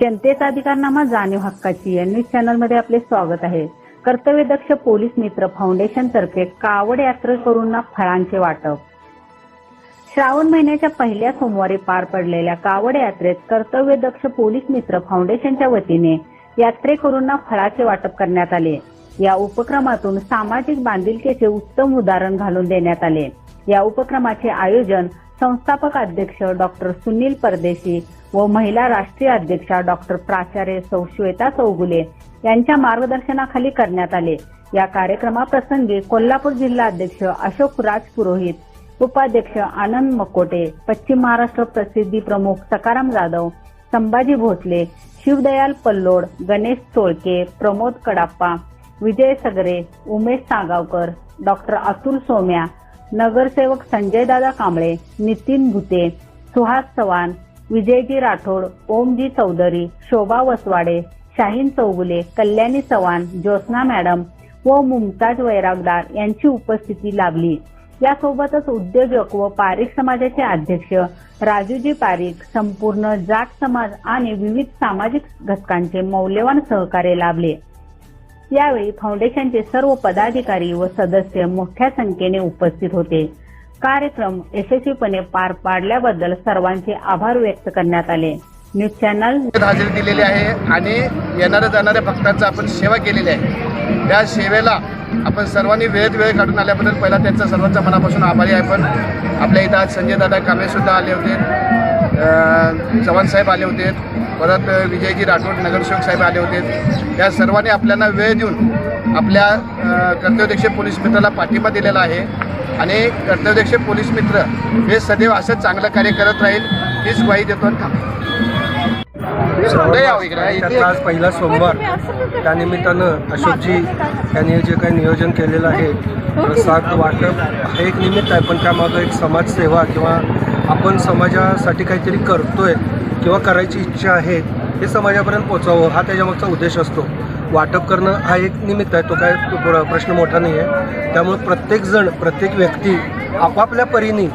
जनतेचा अधिकारनामा जाणीव हक्काची या न्यूज चॅनलमध्ये आपले स्वागत आहे. कर्तव्यदक्ष पोलीस मित्र फाउंडेशन तर्फे कावड यात्रेकरूंना फळांचे वाटप. श्रावण महिन्याच्या पहिल्या सोमवारी पार पडलेल्या कावड यात्रेत कर्तव्यदक्ष पोलीस मित्र फाउंडेशनच्या वतीने यात्रेकरूंना फळाचे वाटप करण्यात आले. या उपक्रमातून सामाजिक बांधिलकीचे उत्तम उदाहरण घालून देण्यात आले. या उपक्रमाचे आयोजन संस्थापक अध्यक्ष डॉक्टर सुनील परदेशी व महिला राष्ट्रीय अध्यक्षा डॉक्टर प्राचार्य सौ श्वेता चौगुले यांच्या मार्गदर्शनाखाली करण्यात आले. या कार्यक्रमाप्रसंगी कोल्हापूर जिल्हा अध्यक्ष अशोक राज पुरोहित उपाध्यक्ष आनंद मकोटे पश्चिम महाराष्ट्र प्रसिद्धी प्रमुख सकाराम जाधव संभाजी भोसले शिवदयाल पल्लोड गणेश चोळके प्रमोद कडाप्पा विजय सगरे उमेश सागावकर डॉक्टर अतुल सोम्या नगरसेवक संजयदादा कांबळे नितीन भुते सुहास चव्हाण विजयजी राठोड ओमजी चौधरी शोभा वसवाडे शाहीन चौगुले कल्याणी चव्हाण ज्योत्स्ना मॅडम व मुमताज वैरागदार यांची उपस्थिती लाभली. यासोबतच उद्योजक व पारिक समाजाचे अध्यक्ष राजूजी पारिक संपूर्ण जाट समाज आणि विविध सामाजिक घटकांचे मौल्यवान सहकार्य लाभले. यावेळी फाउंडेशनचे सर्व पदाधिकारी व सदस्य मोठ्या संख्येने उपस्थित होते. कार्यक्रम यशस्वीपणे पार पाडल्याबद्दल सर्वांचे आभार व्यक्त करण्यात आले. न्यूज चॅनल हजेरी दिलेली आहे आणि येणाऱ्या जाणाऱ्या भक्तांचा आपण सेवा केलेली आहे. त्या सेवेला आपण सर्वांनी वेळेत वेळ काढून आल्याबद्दल पहिला त्यांचा सर्वांचा मनापासून आभारी आहे. पण आपल्या इथं आज संजय दादा कांबळेसुद्धा आले होते. चव्हाण साहेब आले होते. परत विजयजी राठोड नगरसेवक साहेब आले होते. या सर्वांनी आपल्याला वेळ देऊन आपल्या कर्तव्यदक्ष पोलीस मित्राला पाठिंबा दिलेला आहे. आणि कर्तव्यदक्ष पोलीस मित्र हे सदैव असंच चांगलं कार्य करत राहील हीच ग्वाही देतो आणि आज हो पहिला सोमवार. त्यानिमित्तानं अशोकजी यांनी जे काही नियोजन केलेलं आहे प्रसाद वाटप हे एक निमित्त आहे पण त्यामागं एक समाजसेवा किंवा आपण समाजासाठी काहीतरी करतोय किंवा करायची इच्छा आहे हे समाजापर्यंत पोचावं हा त्याच्यामागचा उद्देश असतो. वाटप करणं हा एक निमित्त आहे तो काय प्रश्न मोठा नाही आहे त्यामुळे प्रत्येकजण प्रत्येक व्यक्ती आपापल्या परीने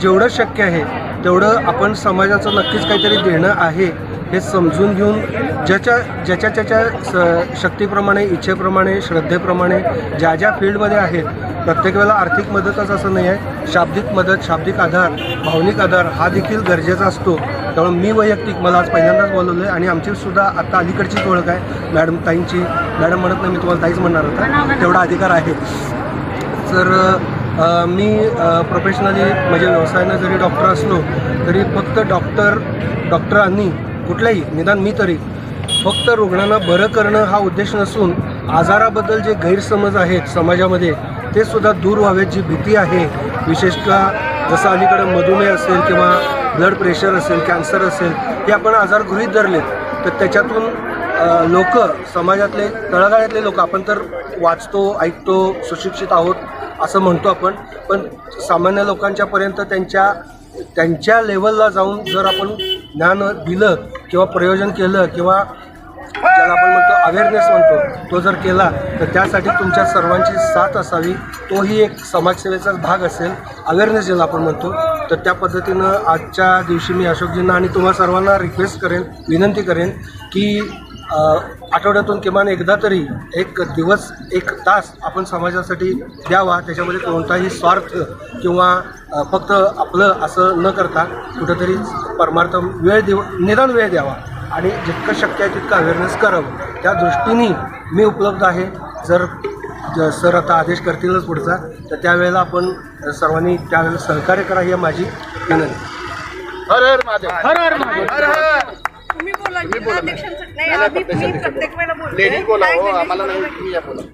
जेवढं शक्य आहे तेवढं आपण समाजाचं नक्कीच काहीतरी देणं आहे. हे समजून घेऊन ज्याच्या ज्याच्या त्याच्या स शक्तीप्रमाणे इच्छेप्रमाणे श्रद्धेप्रमाणे ज्या ज्या फील्डमध्ये आहेत प्रत्येक वेळेला आर्थिक मदतच असं नाही आहे. शाब्दिक मदत शाब्दिक आधार भावनिक आधार हा देखील गरजेचा असतो. त्यामुळे मी वैयक्तिक मला आज पहिल्यांदाच बोलवलं आहे आणि आमची सुद्धा अलीकडचीच ओळख आहे. मॅडम ताईंची मॅडम म्हणत नाही मी तुम्हाला ताईच म्हणणार होता. तेवढा अधिकार आहे. तर मी प्रोफेशनली म्हणजे व्यवसायानं जरी डॉक्टर असलो तरी फक्त डॉक्टर डॉक्टरांनी कुठल्याही निदान मी तरी फक्त रुग्णांना बरं करणं हा उद्देश नसून आजाराबद्दल जे गैरसमज आहेत समाजामध्ये ते सुद्धा दूर व्हावेत जी भीती आहे. विशेषतः जसं अलीकडं मधुमेह असेल किंवा ब्लड प्रेशर असेल कॅन्सर असेल हे आपण आजार गृहीत धरलेत. तर त्याच्यातून लोक समाजातले तळागाळ्यातले लोक आपण तर वाचतो ऐकतो सुशिक्षित आहोत असं म्हणतो आपण. पण सामान्य लोकांच्यापर्यंत त्यांच्या त्यांच्या लेवलला जाऊन जर आपण ज्ञान दिलं किंवा प्रयोजन केलं किंवा ज्याला आपण म्हणतो अवेअरनेस म्हणतो तो जर केला तर त्यासाठी तुमच्या सर्वांची साथ असावी. तोही एक समाजसेवेचाच भाग असेल. अवेअरनेस ज्याला आपण म्हणतो तर त्या पद्धतीनं आजच्या दिवशी मी अशोकजींना आणि तुम्हा सर्वांना रिक्वेस्ट करेन विनंती करेन की आठवड्यातून किमान एकदा तरी एक दिवस एक तास आपण समाजासाठी द्यावा. त्याच्यामध्ये कोणताही स्वार्थ किंवा फक्त आपलं असं न करता कुठंतरी परमार्थ वेळ देव निदान वेळ द्यावा. आणि जितकं शक्य आहे तितकं अवेअरनेस करावं. त्या दृष्टीने मी उपलब्ध आहे. जर ज- सर आता आदेश करतीलच पुढचा तर त्यावेळेला आपण सर्वांनी त्यावेळेला सहकार्य करा ही माझी विनंती. हर हर महादेव. हर हर महादेव. हर हर. बोला जिल्हाध्यक्षांचं- नाही आम्ही मी प्रत्येक वेळेला बोलते. लेडीज बोला हो? आम्हाला नाही तुम्ही या बोला.